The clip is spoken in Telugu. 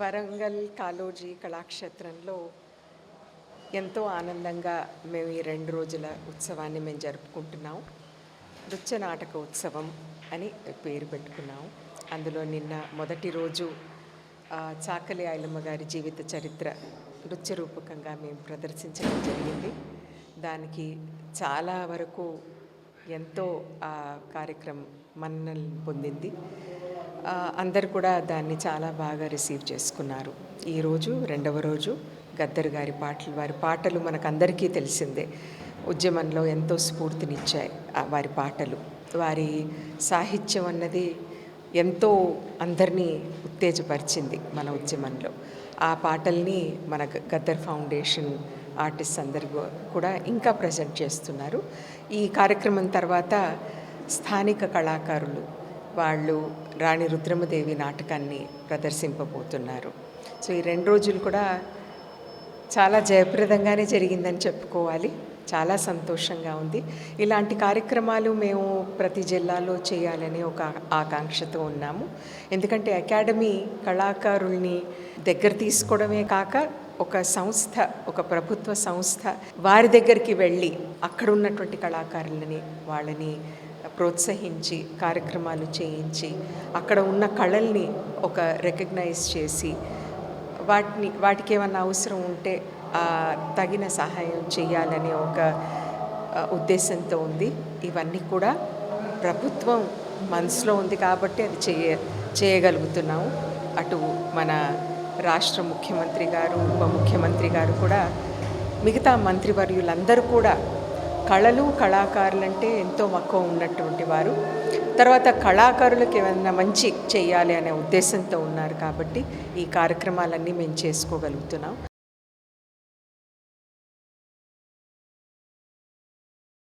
వరంగల్ కాలోజీ కళాక్షేత్రంలో ఎంతో ఆనందంగా మేము ఈ రెండు రోజుల ఉత్సవాన్ని మేము జరుపుకుంటున్నాం. నృత్య నాటక ఉత్సవం అని పేరు పెట్టుకున్నాం. అందులో నిన్న మొదటి రోజు చాకలి ఐలమ్మ గారి జీవిత చరిత్ర నృత్య రూపకంగా మేము ప్రదర్శించడం జరిగింది. దానికి చాలా వరకు ఎంతో ఆ కార్యక్రమం మన్నలు పొందింది. అందరు కూడా దాన్ని చాలా బాగా రిసీవ్ చేసుకున్నారు. ఈరోజు రెండవ రోజు గద్దర్ గారి పాటలు వారి పాటలు మనకందరికీ తెలిసిందే. ఉద్యమంలో ఎంతో స్ఫూర్తినిచ్చాయి వారి పాటలు. వారి సాహిత్యం అన్నది ఎంతో అందరినీ ఉత్తేజపరిచింది మన ఉద్యమంలో. ఆ పాటల్ని మన గద్దర్ ఫౌండేషన్ ఆర్టిస్ట్ అందరు కూడా ఇంకా ప్రజెంట్ చేస్తున్నారు. ఈ కార్యక్రమం తర్వాత స్థానిక కళాకారులు వాళ్ళు రాణి రుద్రమదేవి నాటకాన్ని ప్రదర్శింపబోతున్నారు. సో ఈ రెండు రోజులు కూడా చాలా జయప్రదంగానే జరిగిందని చెప్పుకోవాలి. చాలా సంతోషంగా ఉంది. ఇలాంటి కార్యక్రమాలు మేము ప్రతి జిల్లాలో చేయాలని ఒక ఆకాంక్షతో ఉన్నాము. ఎందుకంటే అకాడమీ కళాకారుల్ని దగ్గర తీసుకోవడమే కాక ఒక సంస్థ ఒక ప్రభుత్వ సంస్థ వారి దగ్గరికి వెళ్ళి అక్కడ ఉన్నటువంటి కళాకారులని వాళ్ళని ప్రోత్సహించి కార్యక్రమాలు చేయించి అక్కడ ఉన్న కళల్ని ఒక రికగ్నైజ్ చేసి వాటిని వాటికి ఏమన్నా అవసరం ఉంటే ఆ, తగిన సహాయం చేయాలనే ఒక ఉద్దేశంతో ఉంది. ఇవన్నీ కూడా ప్రభుత్వం మనసులో ఉంది కాబట్టి అది చేయ చేయగలుగుతున్నాము. అటు మన రాష్ట్ర ముఖ్యమంత్రి గారు ఉప ముఖ్యమంత్రి గారు కూడా మిగతా మంత్రివర్యులందరూ కూడా కళలు కళాకారులంటే ఎంతో మక్కువ ఉన్నటువంటి వారు. తర్వాత కళాకారులకు ఏమైనా మంచి చేయాలి అనే ఉద్దేశంతో ఉన్నారు కాబట్టి ఈ కార్యక్రమాలన్నీ మేము చేసుకోగలుగుతున్నాం.